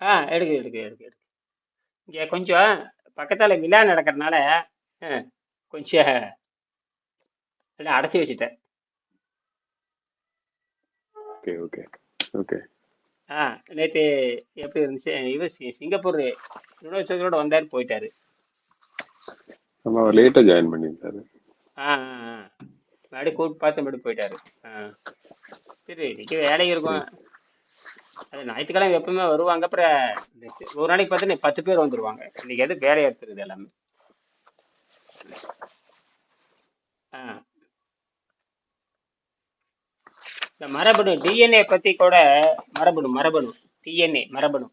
ஆ எடுக்கு எடுக்கு எடுக்கு எடுக்கு. இங்கே கொஞ்சம் பக்கத்தில் விழா நடக்கிறதுனால ஆ, கொஞ்சம் எல்லாம் அடைச்சி வச்சுட்டேன். Okay okay okay. ஆ நேற்று எப்படி இருந்துச்சு? இவர் சிங்கப்பூர் யுனிவர்சிட்டியோட வந்தார் போயிட்டாரு. ஆமா அவர் லேட்டா ஜாயின் பண்ணியிருந்தாரு. ஆ ஆ ஆ. மறுபடியும் கூப்பிட்டு பார்த்து மறுபடியும் போயிட்டாரு. ஆ. சரி இன்னைக்கு வேலை இருக்கும். அது ஞாயிற்றுக்கிழமை எப்பவுமே வருவாங்க. அப்புறம் ஒரு நாளைக்கு பார்த்தா பத்து பேர் வந்துருவாங்க. இன்னைக்கு எது வேலை எடுத்துருது எல்லாமே. ஆ. இந்த மரபணு டிஎன்ஏ பத்தி கூட மரபணு மரபணு டிஎன்ஏ மரபணு.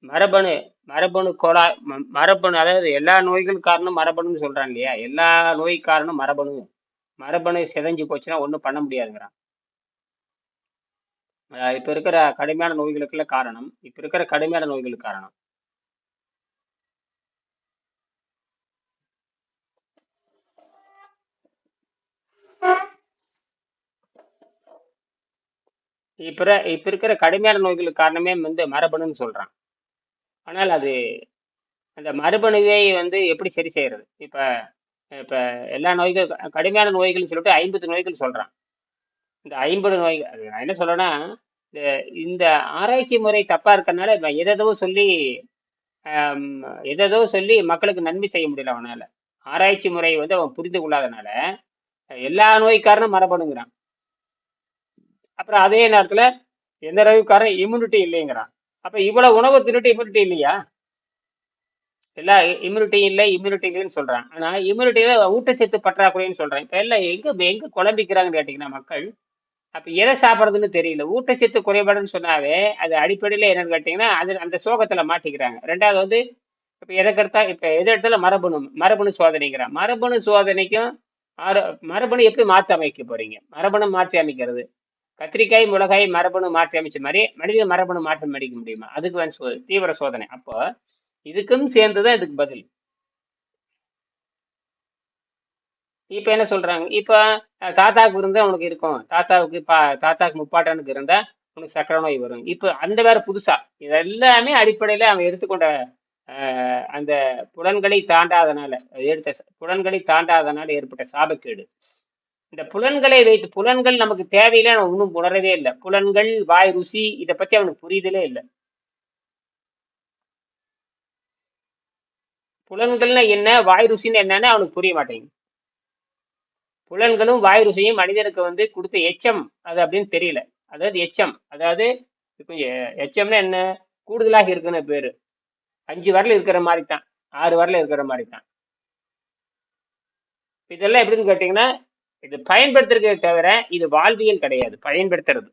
மரபணு மரபணு கோலா ம- மரபணு அதாவது எல்லா நோய்கள் காரணம் மரபணுன்னு சொல்றாங்க இல்லையா? எல்லா நோய் காரணம் மரபணு. மரபணு சிதைஞ்சு போச்சுன்னா ஒன்றும் பண்ண முடியாதுங்கிறான். இப்ப இருக்கிற கடுமையான நோய்களுக்குள்ள காரணம் இப்ப இருக்கிற கடுமையான நோய்களுக்கு காரணம். இப்ப இப்ப இருக்கிற கடுமையான நோய்களுக்கு காரணமே வந்து மரபணுன்னு சொல்றான். ஆனால் அது அந்த மரபணுவை வந்து எப்படி சரி செய்யறது? இப்ப இப்ப எல்லா நோய்கள் கடுமையான நோய்கள்னு சொல்லிட்டு ஐம்பது நோய்கள் சொல்றான். இந்த ஐம்பது நோய்கள் அது நான் என்ன சொல்றேன்னா இந்த இந்த ஆராய்ச்சி முறை தப்பா இருக்கிறதுனால இவன் எதோ சொல்லி எதோ சொல்லி மக்களுக்கு நன்மை செய்ய முடியல அவனால. ஆராய்ச்சி முறை வந்து அவன் புரிந்து கொள்ளாதனால எல்லா நோய்க்காரனும் மரபணுங்கிறான். அப்புறம் அதே நேரத்துல எந்த நோய்க்காரன் இம்யூனிட்டி இல்லைங்கிறான். அப்ப இவ்வளவு உணவு தின்னுட்டு இம்யூனிட்டி இல்லையா? எல்லா இம்யூனிட்டி இல்லை இம்யூனிட்டி இல்லைன்னு சொல்றான். ஆனா இம்யூனிட்டியில ஊட்டச்சத்து பற்றாக்குறைன்னு சொல்றேன். இப்ப எல்லாம் எங்க எங்க குழம்பிக்கிறாங்கன்னு கேட்டீங்கன்னா மக்கள் அப்ப எதை சாப்பிடுறதுன்னு தெரியல. ஊட்டச்சத்து குறைபாடுன்னு சொன்னாவே அது அடிப்படையில என்னன்னு கேட்டீங்கன்னா அது அந்த சோகத்துல மாட்டிக்கிறாங்க. ரெண்டாவது வந்து இப்ப எதற்கெடுத்தா இப்ப எது இடத்துல மரபணு மரபணு சோதனைங்கிறான். மரபணு சோதனைக்கும் மரபணு எப்படி மாற்றி அமைக்க போறீங்க? மரபணு மாற்றி அமைக்கிறது. கத்திரிக்காய் மிளகாய் மரபணு மாற்றி அமைச்ச மாதிரி மனித மரபணு மாற்றம் அடிக்க முடியுமா? அதுக்கு வந்து சோ- தீவிர சோதனை. அப்போ இதுக்கும் சேர்ந்துதான் இதுக்கு பதில். இப்ப என்ன சொல்றாங்க? இப்ப தாத்தாவுக்கு இருந்தா உனக்கு இருக்கும். தாத்தாவுக்கு பா தாத்தாவுக்கு முப்பாட்டனுக்கு இருந்தா உனக்கு சக்கரை நோய் வரும். இப்ப அந்த வேற புதுசா. இது எல்லாமே அடிப்படையில அவன் எடுத்துக்கொண்ட அந்த புலன்களை தாண்டாதனால எடுத்த புலன்களை தாண்டாதனால ஏற்பட்ட சாபக்கேடு. இந்த புலன்களை வைத்து புலன்கள் நமக்கு தேவையில்லை அவன் இன்னும் உணரவே இல்லை. புலன்கள் வாய் ருசி இதை பத்தி அவனுக்கு புரியுதலே இல்லை. புலன்கள்னா என்ன? வாய் ருசின்னு என்னன்னு அவனுக்கு புரிய மாட்டேங்குது. புலன்களும் வாய் ருசியும் மனிதனுக்கு வந்து கொடுத்த எச்சம். அது அப்படின்னு தெரியல. அதாவது எச்சம். அதாவது இப்போ எச்சம்னா என்ன? கூடுதலாக இருக்குன்னு பேரு. அஞ்சு வரல இருக்கிற மாதிரி தான் ஆறு வரல இருக்கிற மாதிரி தான் இதெல்லாம் எப்படின்னு கேட்டீங்கன்னா இது பயன்படுத்துறதே தவிர இது வாழ்வியல் கிடையாது. பயன்படுத்துறது.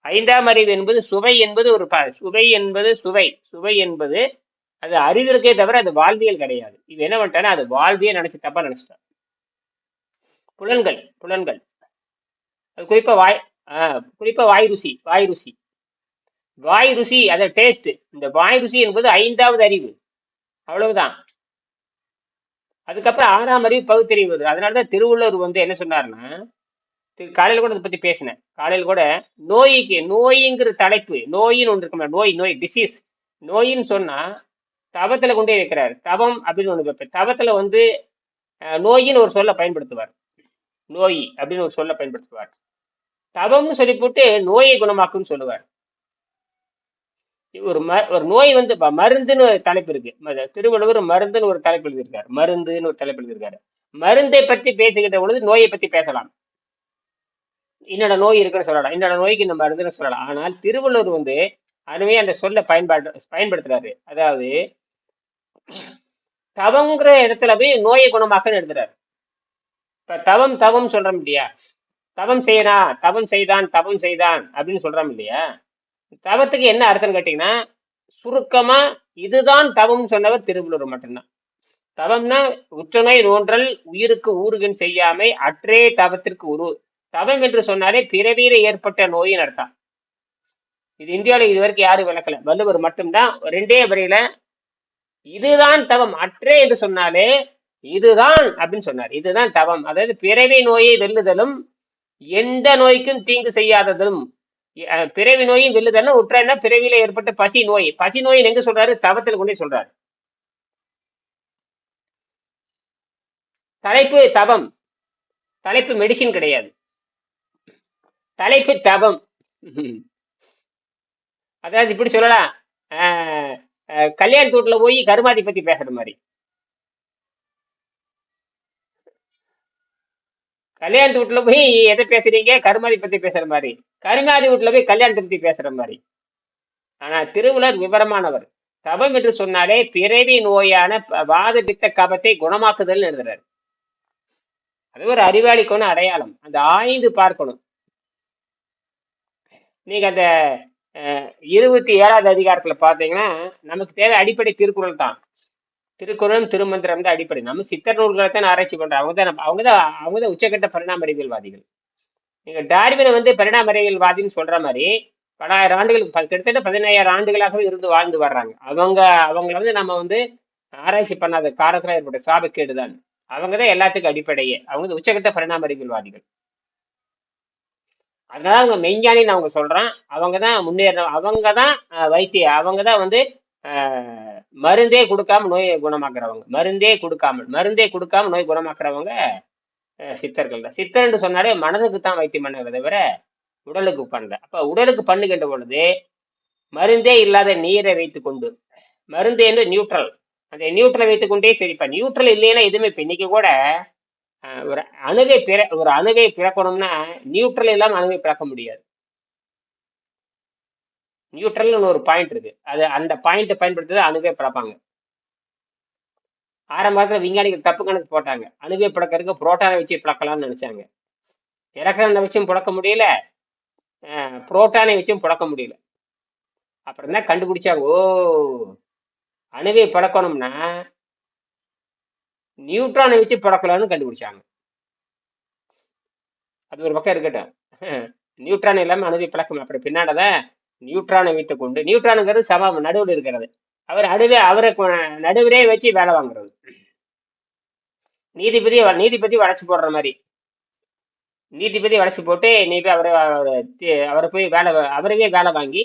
ஐந்தாம் அறிவு என்பது சுவை என்பது ஒரு ப- சுவை என்பது சுவை. சுவை என்பது அது அறிவிற்கே தவிர அது வாழ்வியல் கிடையாது. இது என்ன பண்ணிட்டானா அது வாழ்வியல் நினைச்சு தப்பா நினைச்சிட்டான். புலன்கள் புலன்கள். அது குறிப்பா வாய் குறிப்பாக குறிப்பா வாய் ருசி வாய் ருசி. வாய் ருசி அதை டேஸ்ட் இந்த வாய் ருசி என்பது ஐந்தாவது அறிவு. அவ்வளவுதான். அதுக்கப்புறம் ஆறாம் அறிவு பகுத்தறிவு வருது. அதனாலதான் திருவள்ளுவர் வந்து என்ன சொன்னார்னா திரு- கூட இதை பத்தி பேசினேன். காலையில் கூட நோய்க்கு நோய்ங்கிற தலைப்பு நோயின்னு ஒன்று இருக்கு நோய் நோய் டிசீஸ் நோயின்னு சொன்னா தவத்துல கொண்டே வைக்கிறார். தவம் அப்படின்னு ஒன்று வைப்பேன் தவத்துல வந்து நோயின்னு ஒரு சொல்ல பயன்படுத்துவார். நோய் அப்படின்னு ஒரு சொல்ல பயன்படுத்துவார். தவம்னு சொல்லி போட்டு நோயை குணமாக்குன்னு சொல்லுவார். ஒரு ம ஒரு நோய் வந்து மருந்துன்னு ஒரு தலைப்பு இருக்கு. ம- திருவள்ளுவர் மருந்துன்னு ஒரு தலைப்பு எழுதியிருக்காரு. மருந்துன்னு ஒரு தலைப்பு எழுதியிருக்காரு. மருந்தை பற்றி பேசுகின்ற பொழுது நோயை பத்தி பேசலாம். என்னோட நோய் இருக்குன்னு சொல்லலாம். என்னோட நோய்க்கு இந்த மருந்துன்னு சொல்லலாம். ஆனால் திருவள்ளுவர் வந்து அருமையா அந்த சொல்ல பயன்பாடு பயன்படுத்துறாரு. அதாவது தவங்கிற இடத்துல போய் நோயை குணமாக்கன்னு எழுதுறாரு. இப்ப தவம் தவம் சொல்றோம் இல்லையா? தவம் செய்யறான் தவம் செய்தான் தவம் செய்தான் அப்படின்னு சொல்றோம் இல்லையா? தவத்துக்கு என்ன அர்த்தம் கேட்டீங்கன்னா சுருக்கமா இதுதான் தவம் சொன்னவர் திருவள்ளுவர் மட்டும்தான். தவம்னா உற்றுநோய் நோன்றல் உயிருக்கு ஊறுகன் செய்யாமை அற்றே தவத்திற்கு உரு. தவம் என்று சொன்னாலே பிறவியில ஏற்பட்ட நோயின் அர்த்தம். இது இந்தியாவில இது வரைக்கும் யாரும் விளக்கல. வள்ளுவர் மட்டும்தான் ரெண்டே வரையில இதுதான் தவம் அற்றே என்று சொன்னாலே இதுதான் அப்படின்னு சொன்னார். இதுதான் தவம். அதாவது பிறவி நோயை வெல்லுதலும் எந்த நோய்க்கும் தீங்கு செய்யாததும் பிறவி நோயும் வெல்லுதலும் உற்றான்னா பிறவியில ஏற்பட்ட பசி நோய். பசி நோய் எங்க சொல்றாரு? தவத்தில் கொண்டே சொல்றாரு. தலைப்பு தவம். தலைப்பு மெடிசின் கிடையாது. தலைப்பு தவம். அதாவது இப்படி சொல்லலாம். கல்யாண அஹ், போய் கருமாதி பத்தி பேசுற மாதிரி. கல்யாணத்து வீட்டுல போய் எதை பேசுறீங்க? கருமாதி பத்தி பேசுற மாதிரி. கருமாதி வீட்டுல போய் கல்யாணத்தை பத்தி பேசுற மாதிரி. ஆனா திருவுலர் விவரமானவர். தபம் என்று சொன்னாலே பிறவி நோயான ப- வாத பித்த கபத்தை குணமாக்குதல் எழுதுறாரு. அது ஒரு அறிவாளிக்கான அடையாளம். அந்த ஆய்ந்து பார்க்கணும். நீங்க அந்த இருபத்தி ஏழாவது அதிகாரத்துல பாத்தீங்கன்னா நமக்கு தேவை அடிப்படை திருக்குறள் தான். திருக்குறளும் திருமந்திரம் தான் அடிப்படை. நம்ம சித்தர் நூல்களை தான் ஆராய்ச்சி பண்றோம். அவங்க தான் அவங்க தான் அவங்க தான் உச்சக்கட்ட பரிணாம அறிவியல்வாதிகள் நீங்க டார்வினை வந்து பரிணாம அறிவியல்வாதின்னு சொல்ற மாதிரி பலாயிரம் ஆண்டுகளுக்கு கிட்டத்தட்ட பதினாயிரம் ஆண்டுகளாகவே இருந்து வாழ்ந்து வர்றாங்க. அவங்க அவங்கள வந்து நம்ம வந்து ஆராய்ச்சி பண்ணாத காரணத்துல ஏற்பட்ட சாபக்கேடு தான் அவங்க தான் எல்லாத்துக்கும் அடிப்படையே. அவங்க வந்து உச்சக்கட்ட பரிணாம அறிவியல்வாதிகள் அதனால அவங்க மெய்ஞானின்னு அவங்க சொல்றான். அவங்க தான் முன்னேற அவங்க தான் வைத்திய அவங்க தான் வந்து மருந்தே கொடுக்காம நோயை குணமாக்குறவங்க. மருந்தே கொடுக்காமல் மருந்தே கொடுக்காம நோய் குணமாக்குறவங்க சித்தர்கள் தான். சித்தர்ன்னு சொன்னாலே மனதுக்கு தான் வைத்தியம் பண்ணதை தவிர உடலுக்கு பண்ணல. அப்ப உடலுக்கு பண்ணுகின்ற பொழுது மருந்தே இல்லாத நீரை வைத்து கொண்டு மருந்து என்று நியூட்ரல் அந்த நியூட்ரலை வைத்துக்கொண்டே சரி நியூட்ரல் இல்லைன்னா எதுவுமே இப்போ இன்னைக்கு கூட ஒரு அணுவை பிற ஒரு அணுவை பிறக்கணும்னா நியூட்ரல் இல்லாமல் அணுவை பிறக்க முடியாது. நியூட்ரல்னு ஒரு பாயிண்ட் இருக்கு. அது அந்த பாயிண்ட்டை பயன்படுத்தி தான் அணுவே பிறப்பாங்க. ஆரம்பத்தில் விஞ்ஞானிகள் தப்பு கணக்கு போட்டாங்க. அணுவே பிளக்கறதுக்கு புரோட்டானை வச்சு பிளக்கலாம்னு நினைச்சாங்க. எலக்ட்ரானை வச்சும் புழக்க முடியல. புரோட்டானை வச்சும் புழக்க முடியல. அப்புறம் தான் கண்டுபிடிச்சாங்க? ஓ அணுவை பிளக்கணும்னா நியூட்ரானை வச்சு பிளக்கலாம்னு கண்டுபிடிச்சாங்க. அது ஒரு பக்கம் இருக்கட்டும். நியூட்ரான் இல்லாமல் அணுவை பிளக்கணும் அப்படி பின்னாடதான் நியூட்ரானை வைத்துக் கொண்டு நியூட்ரானுங்கிறது சமம் நடுவில் இருக்கிறது. அவர் அடுவே அவரை நடுவிலே வச்சு வேலை வாங்குறது. நீதிபதி நீதிபதி வளைச்சு போடுற மாதிரி. நீதிபதி வளைச்சு போட்டு நீ போய் அவரை அவரை போய் வேலை அவரையே வேலை வாங்கி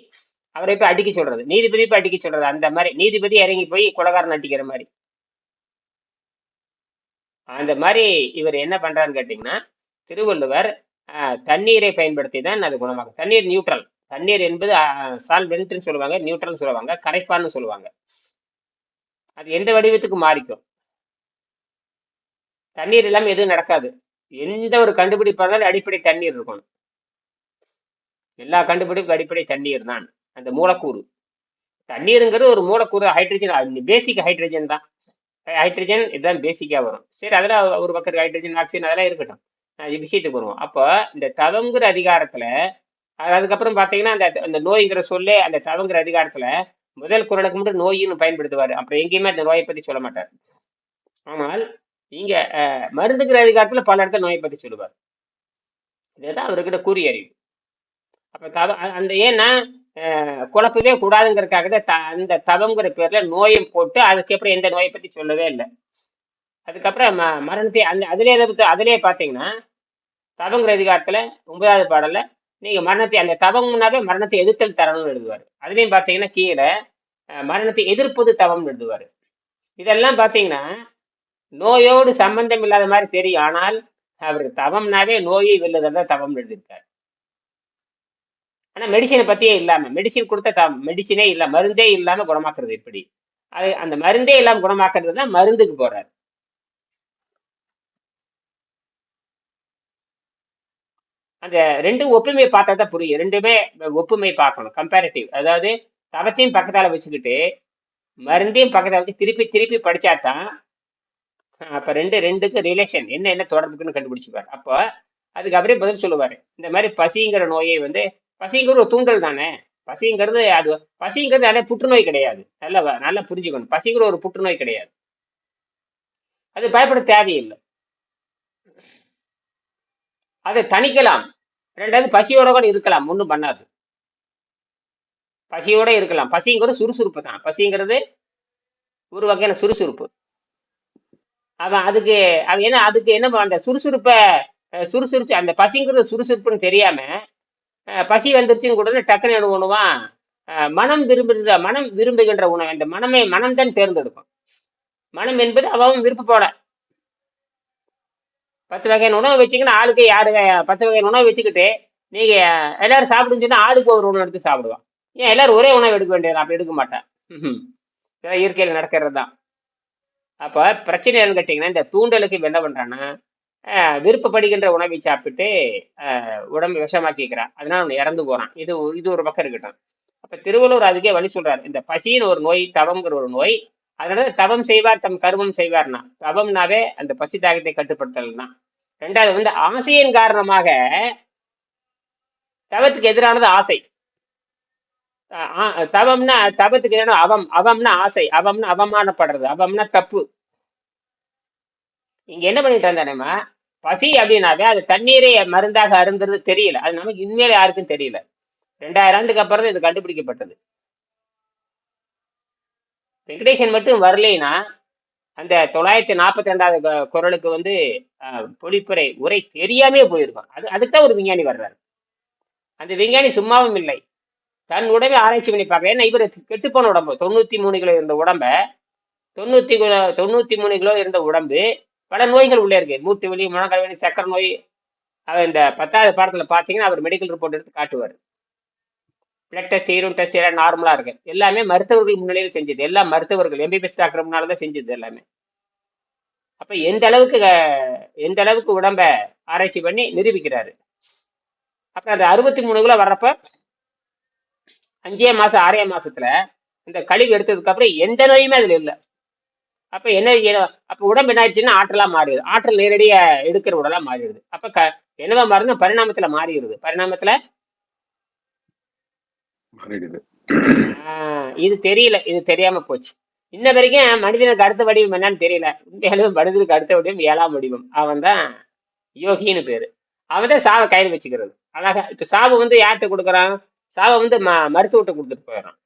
அவரை போய் அடிக்க சொல்றது. நீதிபதி போய் அடிக்க சொல்றது. அந்த மாதிரி நீதிபதி இறங்கி போய் குலகாரன் அடிக்கிற மாதிரி. அந்த மாதிரி இவர் என்ன பண்றாருன்னு கேட்டீங்கன்னா திருவள்ளுவர் தண்ணீரை பயன்படுத்தி தான் அது குணமாகும் தண்ணீர் நியூட்ரல். தண்ணீர் என்பது சால்வென்ட்னு சொல்லுவாங்க நியூட்ரல்னு சொல்லுவாங்க கரைப்பான்னு சொல்லுவாங்க. அது எந்த வடிவத்துக்கு மாறிக்கும்? தண்ணீர் இல்லாமல் எதுவும் நடக்காது. எந்த ஒரு கண்டுபிடிப்பாக இருந்தாலும் அடிப்படை தண்ணீர் இருக்கணும். எல்லா கண்டுபிடிப்புக்கும் அடிப்படை தண்ணீர் தான். அந்த மூலக்கூறு. தண்ணீருங்கிறது ஒரு மூலக்கூறு ஹைட்ரஜன் பேசிக் ஹைட்ரஜன் தான். ஹைட்ரஜன் இதுதான் பேசிக்காக வரும். சரி அதெல்லாம் ஒரு பக்கம் ஹைட்ரஜன் ஆக்சிஜன் அதெல்லாம் இருக்கட்டும். விஷயத்துக்கு வருவோம். அப்போ இந்த தவங்கிற அதிகாரத்துல அதுக்கப்புறம் பார்த்தீங்கன்னா அந்த அந்த நோய்ங்கிற சொல்லே அந்த தவங்கிற அதிகாரத்துல முதல் குரலுக்கு மட்டும் நோயின்னு பயன்படுத்துவார். அப்புறம் எங்கேயுமே அந்த நோயை பத்தி சொல்ல மாட்டார். ஆனால் இங்க மருந்துகிற அதிகாரத்துல பல இடத்துல நோயை பத்தி சொல்லுவார். இதுதான் அவர்கிட்ட கூறிய அறிவு. அப்ப தவ அந்த ஏன்னா குழப்பவே கூடாதுங்கிறதுக்காக தான் த- அந்த தவங்கிற பேர்ல நோயை போட்டு அதுக்கப்புறம் எந்த நோயை பத்தி சொல்லவே இல்லை. அதுக்கப்புறம் ம மரணத்தை அந்த அதிலே எதை அதிலே பார்த்தீங்கன்னா தவங்கிற அதிகாரத்துல ஒன்பதாவது பாடல்ல நீங்க மரணத்தை அந்த தவம்னாவே மரணத்தை எதிர்த்தல் தரணும்னு எழுதுவார். அதுலயும் பார்த்தீங்கன்னா கீழே மரணத்தை எதிர்ப்பது தவம்னு எழுதுவார். இதெல்லாம் பார்த்தீங்கன்னா நோயோடு சம்பந்தம் இல்லாத மாதிரி தெரியும். ஆனால் அவர் தவம்னாவே நோயை வெல்லுதல் தான் தவம் எழுதியிருக்காரு. ஆனா மெடிசனை பத்தியே இல்லாம மெடிசின் கொடுத்த த மெடிசினே இல்ல மருந்தே இல்லாம குணமாக்குறது எப்படி? அது அந்த மருந்தே இல்லாம குணமாக்குறது தான் மருந்துக்கு போறாரு. அந்த ரெண்டு ஒப்புமை பார்த்தா தான் புரியும். ரெண்டுமே ஒப்புமை பார்க்கணும். கம்பேரிட்டிவ் அதாவது தவத்தையும் பக்கத்தால வச்சுக்கிட்டு மருந்தையும் பக்கத்தால வச்சு திருப்பி திருப்பி படிச்சா தான் அப்போ ரெண்டு ரெண்டுக்கு ரிலேஷன் என்ன என்ன தொடர்புக்குன்னு கண்டுபிடிச்சிப்பார். அப்போ அதுக்கப்புறம் பதில் சொல்லுவார். இந்த மாதிரி பசிங்கிற நோயை வந்து பசிங்கிறது ஒரு தூண்டல் தானே? பசிங்கிறது அது பசிங்கிறது அதே புற்றுநோய் கிடையாது. நல்லா நல்லா புரிஞ்சுக்கணும். பசிங்கிற ஒரு புற்றுநோய் கிடையாது. அது பயப்பட தேவையில்லை. அதை தணிக்கலாம். ரெண்டாவது பசியோட கூட இருக்கலாம் ஒன்றும் பண்ணாது. பசியோட இருக்கலாம். பசிங்கிறது சுறுசுறுப்பு தான். பசிங்கிறது ஒரு வகையான சுறுசுறுப்பு. அவன் அதுக்கு அவன் என்ன அதுக்கு என்ன அந்த சுறுசுறுப்பை சுறுசுறுச்சு அந்த பசிங்கிறது சுறுசுறுப்புன்னு தெரியாம பசி வந்துருச்சுன்னு கூட டக்குன்னு என்ன பண்ணுவான்? மனம் விரும்புகிற மனம் விரும்புகின்ற உணவு அந்த மனமே மனம்தான் தேர்ந்தெடுக்கும். மனம் என்பது அவன் விருப்பப்போட பத்து வகையான உணவு வச்சிங்கன்னா ஆளுக்கு யாரு பத்து வகையான உணவு வச்சுக்கிட்டு நீங்க எல்லாரும் சாப்பிடுன்னு சொன்னா ஆளுக்கு ஒரு உணவு எடுத்து சாப்பிடுவான். ஏன்? எல்லாரும் ஒரே உணவு எடுக்க வேண்டியது அப்படி எடுக்க மாட்டேன். இதெல்லாம் இயற்கையில் நடக்கிறது தான் அப்ப பிரச்சனை என்னன்னு கேட்டீங்கன்னா இந்த தூண்டலுக்கு என்ன பண்றான்னா விருப்பப்படுகின்ற உணவை சாப்பிட்டு உடம்பு விஷமாக்கிக்கிறான். அதனால அவன் இறந்து போறான். இது ஒரு- இது ஒரு பக்கம் இருக்கட்டும். அப்ப திருவள்ளுவர் அதுக்கே வழி சொல்றாரு. இந்த பசின்னு ஒரு நோய் தவங்கிற ஒரு நோய் அதனால தவம் செய்வார் தம் கர்மம் செய்வார்னா. தவம்னாவே அந்த பசி தாகத்தை கட்டுப்படுத்தல் தான் ரெண்டாவது வந்து ஆசையின் காரணமாக தவத்துக்கு எதிரானது ஆசை. தவம்னா தவத்துக்கு எதிரான அவம். அவம்னா ஆசை. அவம்னா அவமானப்படுறது. அவம்னா தப்பு. இங்க என்ன பண்ணிட்டு இருந்தானேமா பசி அப்படின்னாவே அது தண்ணீரை மருந்தாக அருந்துறது தெரியல. அது நமக்கு இனிமேல் யாருக்கும் தெரியல. ரெண்டாயிரம் ஆண்டுக்கு அப்புறம் இது கண்டுபிடிக்கப்பட்டது. வெங்கடேசன் மட்டும் வரலைன்னா அந்த தொள்ளாயிரத்தி நாற்பத்தி ரெண்டாவது குரலுக்கு வந்து பொழிப்புரை உரை தெரியாமே போயிருக்கும். அது அதுக்கு தான் ஒரு விஞ்ஞானி வர்றாரு. அந்த விஞ்ஞானி சும்மாவும் இல்லை. தன் உடம்பை ஆராய்ச்சி பண்ணி பார்க்க ஏன்னா இவர் கெட்டுப்போன உடம்பு. தொண்ணூத்தி மூணு கிலோ இருந்த உடம்ப தொண்ணூத்தி தொண்ணூத்தி மூணு கிலோ இருந்த உடம்பு பல நோய்கள் உள்ளே இருக்கு. மூட்டு வலி முழங்கால் வலி சக்கரை நோய் அவர் இந்த பத்தாவது பாடத்துல பாத்தீங்கன்னா அவர் மெடிக்கல் ரிப்போர்ட் எடுத்து காட்டுவார். பிளட் டெஸ்ட் யூரின் டெஸ்ட் எல்லாம் நார்மலா இருக்கு. எல்லாமே மருத்துவர்கள் முன்னிலையில் செஞ்சது. எல்லா மருத்துவர்கள் எம்பிபிஎஸ் டாக்டர் முன்னால் தான் செஞ்சது எல்லாமே. அப்ப எந்த அளவுக்கு எந்த அளவுக்கு உடம்ப ஆராய்ச்சி பண்ணி நிரூபிக்கிறாரு? அப்புறம் அந்த அறுபத்தி மூணு கிலோ வர்றப்ப அஞ்சே மாசம் ஆறே மாசத்துல இந்த கழிவு எடுத்ததுக்கு அப்புறம் எந்த நோயுமே அதுல இல்லை. அப்ப என்ன அப்போ உடம்பு என்ன ஆயிடுச்சுன்னா ஆற்றலா மாறிடுது. ஆற்றல் நேரடியா எடுக்கிற உடலா மாறிடுது. அப்ப க என்னவா மாறுதுன்னா பரிணாமத்துல மாறிடுது. பரிணாமத்துல ஆஹ் இது தெரியல இது தெரியாம போச்சு. இன்ன வரைக்கும் மனிதனுக்கு அடுத்த வடிவம் என்னன்னு தெரியல. உண்மையாலுமே மனிதனுக்கு அடுத்த வடிவம் ஏழாம் வடிவம். அவன் தான் யோகின்னு பேரு. அவன் தான் சாவை கையில் வச்சுக்கிறது. அழகா இப்ப சாவு வந்து யார்கிட்ட கொடுக்குறான்? சாவை வந்து ம மருத்துவர்கிட்ட கொடுத்துட்டு போயிடறான்.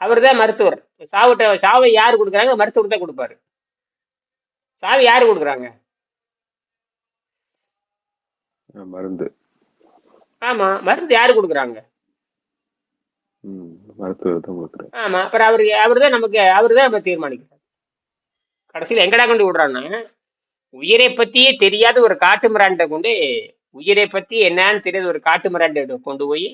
அவர் தான் மருத்துவர். சாவுட்ட சாவை யாரு கொடுக்குறாங்க? மருத்துவர் தான் கொடுப்பாரு. சாவி யாரு கொடுக்குறாங்க? மருந்து. ஆமா மருந்து யாரு கொடுக்குறாங்க ம் மருத்துவர் தான் கொடுக்குறாரு ஆமா அப்புறம் அவரு அவருதான் நமக்கு அவருதான் நம்ம தீர்மானிக்கிறார். கடைசியில் எங்கடா கொண்டு விடுறான்னா உயிரை பத்தியே தெரியாத ஒரு காட்டு மிராண்டை கொண்டு உயிரை பத்தி என்னன்னு தெரியாத ஒரு காட்டு மிராண்டை கொண்டு போய்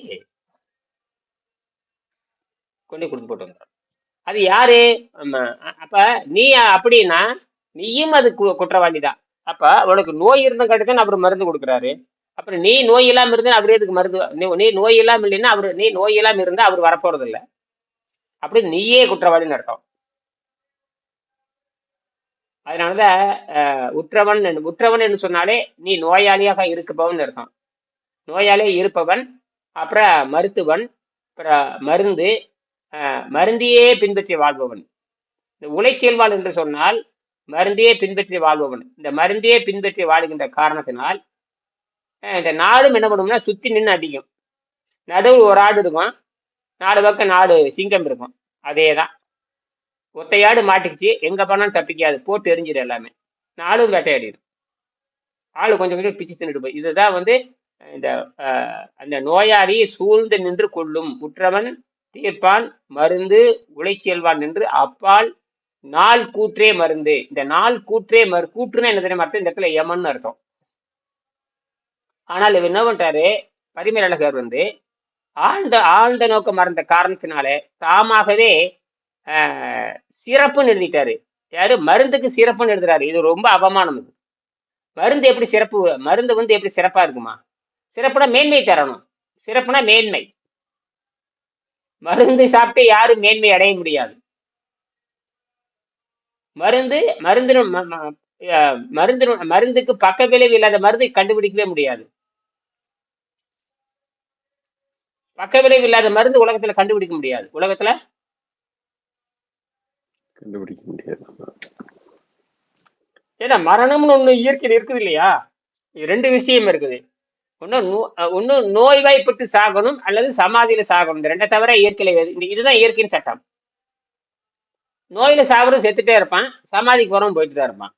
கொண்டு கொடுத்து போட்டு வந்துடும் அது யாரு? ஆமா அ- அப்ப நீ அப்படின்னா நீயும் அது கு- குற்றவாளி தான் அப்ப உனக்கு நோய் இருந்த தான் அவர் மருந்து கொடுக்குறாரு. அப்புறம் நீ நோய் இல்லாம இருந்தா அவர் எதுக்கு மருந்து நீ- நீ நோய் இல்லாம இல்லைன்னா அவர் நீ நோய் இல்லாம இருந்தா அவர் வரப்போறது இல்லை அப்படி நீயே குற்றவாளின்னு அர்த்தம். அதனாலதான் உற்றவன் உற்றவன் என்று சொன்னாலே நீ நோயாளியாக இருக்குப்பவன் அர்த்தம். நோயாளியே இருப்பவன் அப்புறம் மருத்துவன் அப்புறம் மருந்து அஹ், மருந்தையே பின்பற்றி வாழ்பவன். இந்த உழைச்செல்வாள் என்று சொன்னால் மருந்தையே பின்பற்றி வாழ்பவன். இந்த மருந்தையே பின்பற்றி வாழுகின்ற காரணத்தினால் இந்த நாடும் என்ன பண்ணும்னா சுத்தி நின்று அடிக்கும். நடுவில் ஒரு ஆடு இருக்கும். நாலு பக்கம் நாலு சிங்கம் இருக்கும். அதே தான் ஒத்தையாடு மாட்டிக்கிச்சு. எங்க போனாலும் தப்பிக்காது. போட்டு எரிஞ்சிடும் எல்லாமே. நாலும் வேட்டையாடிடும் ஆள் கொஞ்சம் கொஞ்சம் பிச்சு தின்னுட்டு போய். இதுதான் வந்து இந்த அந்த நோயாளி சூழ்ந்து நின்று கொள்ளும். உற்றவன் தீர்ப்பான் மருந்து உழைச்செல்வான் நின்று அப்பால் நாள் கூற்றே மருந்து. இந்த நாள் கூற்றே மரு கூற்றுன்னா என்ன தெரியுமா அர்த்தம்? இந்த இடத்துல யமன்னு அர்த்தம். ஆனால் இவர் என்ன பண்ணிட்டாரு பரிமேலழகர் வந்து ஆழ்ந்த ஆழ்ந்த நோக்கம் மறந்த காரணத்தினாலே தாமாகவே ஆஹ், சிறப்புன்னு எழுதிட்டாரு. யாரு? மருந்துக்கு சிறப்புன்னு எழுதுறாரு. இது ரொம்ப அவமானம் இது. மருந்து எப்படி சிறப்பு மருந்து வந்து எப்படி சிறப்பா இருக்குமா? சிறப்புனா மேன்மை தரணும். சிறப்புனா மேன்மை. மருந்து சாப்பிட்டு யாரும் மேன்மை அடைய முடியாது. மருந்து மருந்து மருந்து மருந்துக்கு பக்க விளைவு இல்லாத மருந்து கண்டுபிடிக்கவே முடியாது. பக்க விளைவு இல்லாத மருந்து உலகத்துல கண்டுபிடிக்க முடியாது. உலகத்துல கண்டுபிடிக்க முடியாது. ஏன்னா மரணம்னு ஒண்ணு இயற்கையில் இருக்குது இல்லையா? ரெண்டு விஷயம் இருக்குது. அஹ் ஒண்ணு நோய்வாய்ப்பட்டு சாகணும் அல்லது சமாதியில சாகணும். இந்த ரெண்டை தவிர இயற்கையில இதுதான் இயற்கையின் சட்டம். நோயில சாகுறது செத்துட்டே இருப்பான். சமாதிக்கு வரவும் போயிட்டு தான் இருப்பான்.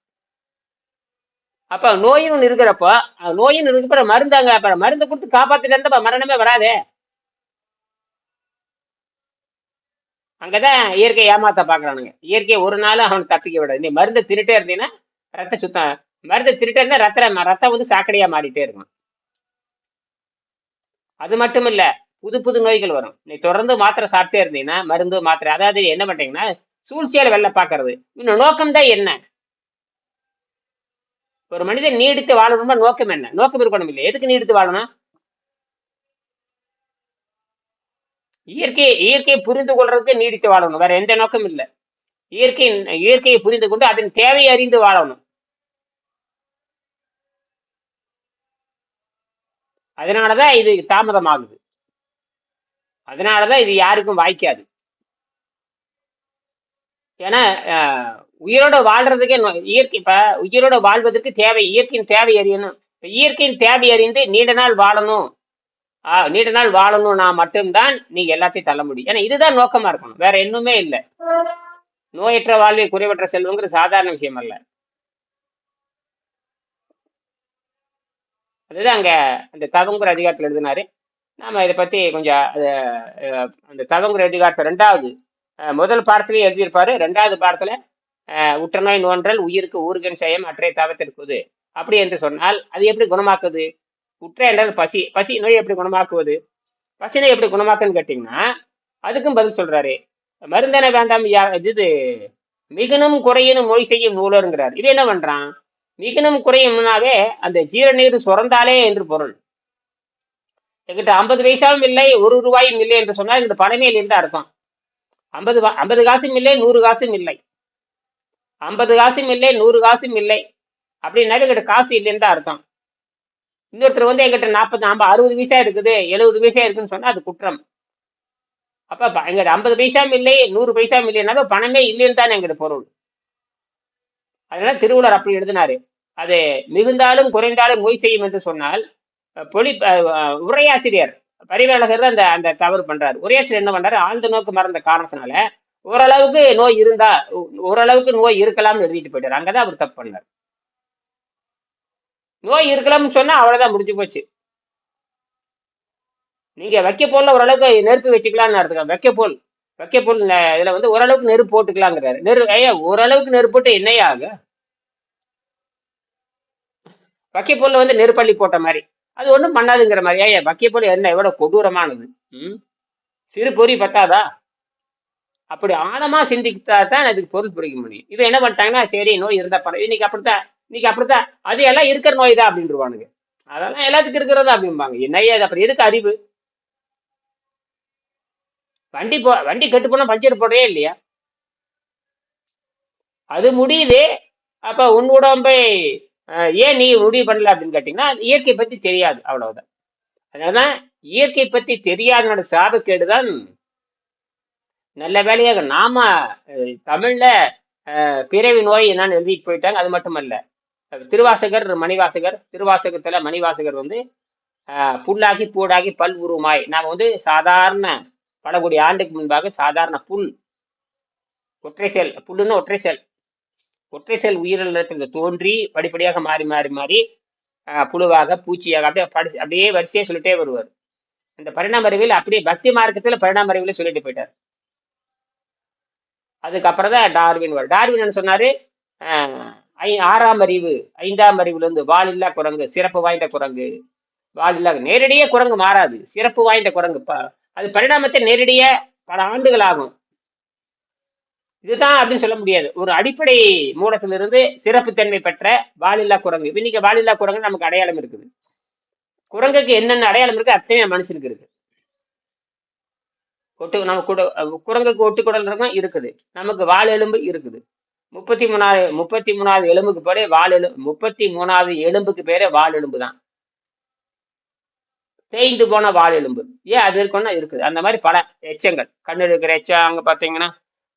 அப்ப நோயின்னு இருக்கிறப்போ நோயின்னு இருக்கிறப்ப மருந்தாங்க அப்புறம் மருந்து கொடுத்து காப்பாத்திட்டு இருந்தா மரணமே வராதே. அங்கதான் இயற்கை ஏமாத்த பாக்குறானுங்க. இயற்கையை ஒரு நாள் அவன் தப்பிக்க விடாது. நீ மருந்து திருட்டே இருந்தீங்கன்னா ரத்த சுத்தம் மருந்து திருட்டே இருந்தா ரத்த ரத்தம் வந்து சாக்கடையா மாறிட்டே இருக்கும். அது மட்டும் இல்ல புது புது நோய்கள் வரும். நீ தொடர்ந்து மாத்திரை சாப்பிட்டே இருந்தீங்கன்னா மருந்து மாத்திரை அதாவது என்ன பண்றீங்கன்னா சூழ்ச்சியால வெள்ள பாக்குறது இன்னும் நோக்கம் தான் என்ன? ஒரு மனிதன் நீடித்து வாழணும்னா நோக்கம் என்ன? நோக்கம் இருக்கணும் இல்லை எதுக்கு நீடித்து வாழணும்? இயற்கை இயற்கையை புரிந்து கொள்றதுக்கு நீடித்து வாழணும். வேற எந்த நோக்கம் இல்லை. இயற்கை இயற்கையை புரிந்து கொண்டு அதன் தேவையை அறிந்து வாழணும். அதனாலதான் இது தாமதமாகுது. அதனாலதான் இது யாருக்கும் வாய்க்காது. ஏன்னா உயிரோட வாழ்றதுக்கே இயற்கை இப்ப உயிரோட வாழ்வதற்கு தேவை இயற்கையின் தேவை அறியணும். இயற்கையின் தேவை அறிந்து நீண்ட நாள் வாழணும். நீண்ட நாள் வாழணும்னா மட்டும்தான் நீங்க எல்லாத்தையும் தள்ள முடியும். ஏன்னா இதுதான் நோக்கமா இருக்கணும். வேற எண்ணுமே இல்லை. நோயற்ற வாழ்வை குறைவற்ற செல்வங்கிற சாதாரண விஷயம் அல்ல. அதுதான் அங்க அந்த தவங்குற அதிகாரத்தில் எழுதினாரு. நாம இதை பத்தி கொஞ்சம் அந்த தவங்குற அதிகாரத்தை ரெண்டாவது அஹ், முதல் பாடத்திலேயே எழுதியிருப்பாரு. ரெண்டாவது பாடத்துல அஹ், உற்றநோய் நோன்றல் உயிருக்கு ஊருகன் செய்யம் அற்றே தவத்திற்குது. அப்படி என்று சொன்னால் அது எப்படி குணமாக்குது? குற்ற என்றால் பசி. பசி நோய் எப்படி குணமாக்குவது? பசினை எப்படி குணமாக்குன்னு கேட்டீங்கன்னா அதுக்கும் பதில் சொல்றாரு. மருந்தென வேண்டாம் யா- இது மிகுனும் குறையினும் நோய் செய்யும் நூலருங்கிறார். இது என்ன பண்றான்? மிகுனும் குறையும்னாவே அந்த ஜீரநீர் சுரந்தாலே என்று பொருள். எங்கிட்ட ஐம்பது பைசாவும் இல்லை ஒரு ரூபாயும் இல்லை என்று சொன்னால் எங்கிட்ட பணமே இல்லை அர்த்தம். ஐம்பது ஐம்பது காசும் இல்லை நூறு காசும் இல்லை. ஐம்பது காசும் இல்லை நூறு காசும் இல்லை. அப்படின்னாவே எங்கிட்ட காசு இல்லைன்னு தான் அர்த்தம். இன்னொருத்தர் வந்து எங்கிட்ட நாற்பது ஐம்பது அறுபது பைசா இருக்குது எழுபது பைசா இருக்குன்னு சொன்னா அது குற்றம். அப்ப எங்கிட்ட ஐம்பது பைசாவும் இல்லை நூறு பைசாவும் இல்லைன்னா பணமே இல்லைன்னு தானே எங்கிட்ட பொருள். அதனால திருவள்ளுவர் அப்படி எழுதினாரு. அது மிகுந்தாலும் குறைந்தாலும் நோய் செய்யும் என்று சொன்னால் பொலி அஹ், உரையாசிரியர் பரிவேலகர் தான் அந்த அந்த தவறு பண்றாரு. உரையாசிரியர் என்ன பண்றாரு? ஆழ்ந்த நோக்கு மறந்த காரணத்தினால ஓரளவுக்கு நோய் இருந்தா ஓரளவுக்கு நோய் இருக்கலாம்னு எழுதிட்டு போயிட்டாரு. அங்கதான் அவர் தப்பு பண்ணார். நோய் இருக்கலாம்னு சொன்னா அவ்வளவுதான் முடிஞ்சு போச்சு. நீங்க வைக்கப்போல்ல ஓரளவுக்கு நெருப்பு வச்சுக்கலாம்னு அர்த்தம் வைக்க போல் வைக்க போல் இதுல வந்து ஓரளவுக்கு நெருப்பு போட்டுக்கலாங்கிறாரு. நெரு ஐயா ஓரளவுக்கு நெருப்பு போட்டு என்னையா வைக்க போல வந்து நெருப்பள்ளி போட்ட மாதிரி. அது ஒண்ணும் பண்ணாதுங்கிற மாதிரி. ஐயா வைக்கப்போல் என்ன? எவ்வளவு கொடூரமானது? ம்? சிறு பொறி பத்தாதா? அப்படி ஆழமா சிந்தித்தா தான் அதுக்கு பொருள் புரிக்க முடியும். இவன் என்ன பண்ணிட்டாங்கன்னா சரி நோய் இருந்தா பரவாயில்ல இன்னைக்கு அப்படித்தான். இன்னைக்கு அப்படித்தான். அது எல்லாம் இருக்கிற நோய் தான் அப்படின்றவானுங்க. அதெல்லாம் எல்லாத்துக்கும் இருக்கிறதா அப்படிம்பாங்க. என்னையா இது அப்புறம் எதுக்கு அறிவு? வண்டி போ வண்டி கெட்டு போனா பஞ்சர் போடுறே இல்லையா? அது முடியுது. அப்ப உன் உடம்பை ஏன் நீ முடிவு பண்ணல அப்படின்னு கேட்டீங்கன்னா இயற்கை பத்தி தெரியாது. அவ்வளவுதான். அதனாலதான் இயற்கை பத்தி தெரியாதனோட சாபக்கேடுதான் நல்ல வேலையாக நாம தமிழ்ல பிறவி நோய் என்னன்னு எழுதிட்டு போயிட்டாங்க. அது மட்டுமல்ல. திருவாசகர் மணிவாசகர் திருவாசகத்துல மணிவாசகர் வந்து புல்லாகி பூடாகி பல் உருமாய். நாம வந்து சாதாரண பல கோடி ஆண்டுக்கு முன்பாக சாதாரண புல் ஒற்றை செல் புல்லுன்னு ஒற்றை செல். ஒற்றை செல் உயிரினத்தில் தோன்றி படிப்படியாக மாறி மாறி மாறி புழுவாக பூச்சியாக அப்படியே படி அப்படியே வரிசையாக சொல்லிட்டே வருவார். இந்த பரிணாம அறிவியல் அப்படியே பக்தி மார்க்கத்தில் பரிணாம அறிவியல சொல்லிட்டு போயிட்டார். அதுக்கப்புறம் தான் டார்வின் வரும் டார்வின் சொன்னாரு? ஐ- ஆறாம் அறிவு ஐந்தாம் அறிவுல இருந்து வாலில்லா குரங்கு சிறப்பு வாய்ந்த குரங்கு. வாலில்லா நேரடியே குரங்கு மாறாது. சிறப்பு வாய்ந்த குரங்கு. ப- அது பரிணாமத்தை நேரடியாக பல ஆண்டுகள் ஆகும் இதுதான் அப்படின்னு சொல்ல முடியாது. ஒரு அடிப்படை மூலத்திலிருந்து சிறப்பு தன்மை பெற்ற வாலில்லா குரங்கு. இன்னைக்கு வாலில்லா குரங்கு நமக்கு அடையாளம் இருக்குது. குரங்குக்கு என்னென்ன அடையாளம் இருக்கு அத்தனை மனுஷனுக்கு இருக்கு. ஒட்டு நம்ம குட குரங்குக்கு ஒட்டுக்குடல் இருக்கும் இருக்குது. நமக்கு வால் எலும்பு இருக்குது. முப்பத்தி மூணாவது முப்பத்தி மூணாவது எலும்புக்கு பேரே வால் எலு முப்பத்தி மூணாவது எலும்புக்கு பேரே வால் எலும்பு தான் தேய்ந்து போன வால் எலும்பு. ஏன் அது இருக்குன்னா இருக்குது. அந்த மாதிரி பல எச்சங்கள். கண்ணு இருக்கிற எச்சம் அங்க பாத்தீங்கன்னா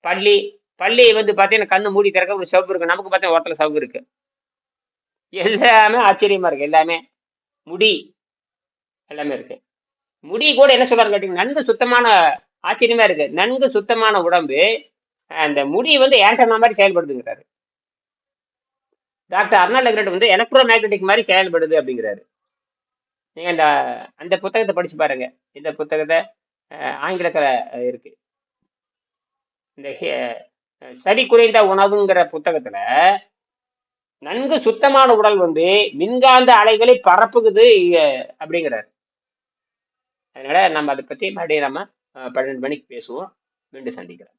பள்ளி பள்ளி வந்து பாத்தீங்கன்னா கண்ணு மூடி திறக்க ஒரு சவுக்கு இருக்கு. நமக்கு பார்த்தா ஓரத்துல சவுக்கு இருக்கு. எல்லாமே ஆச்சரியமா இருக்கு. எல்லாமே முடி எல்லாமே இருக்கு. முடி கூட என்ன சொல்றாரு கேட்டீங்கன்னா நன்கு சுத்தமான ஆச்சரியமா இருக்கு. நன்கு சுத்தமான உடம்பு அந்த முடி வந்து ஏண்டனா மாதிரி செயல்படுதுங்கிறாரு. டாக்டர் அர்னால்ட் லெக்ரட் வந்து எலக்ட்ரோ மேக்னெட்டிக் மாதிரி செயல்படுது அப்படிங்கிறாரு. நீங்க இந்த அந்த புத்தகத்தை படிச்சு பாருங்க. இந்த புத்தகத்தை ஆங்கிலத்தில் ஆங்கிலத்துல இருக்கு. இந்த சரி குறைந்த உணவுங்கிற புத்தகத்துல நன்கு சுத்தமான உடல் வந்து மின்காந்த அலைகளை பரப்புகுது அஹ், அப்படிங்கிறாரு. அதனால நம்ம அதை பத்தி மறுபடியும் நம்ம பன்னெண்டு மணிக்கு பேசுவோம். மீண்டும் சந்திக்கிறோம்.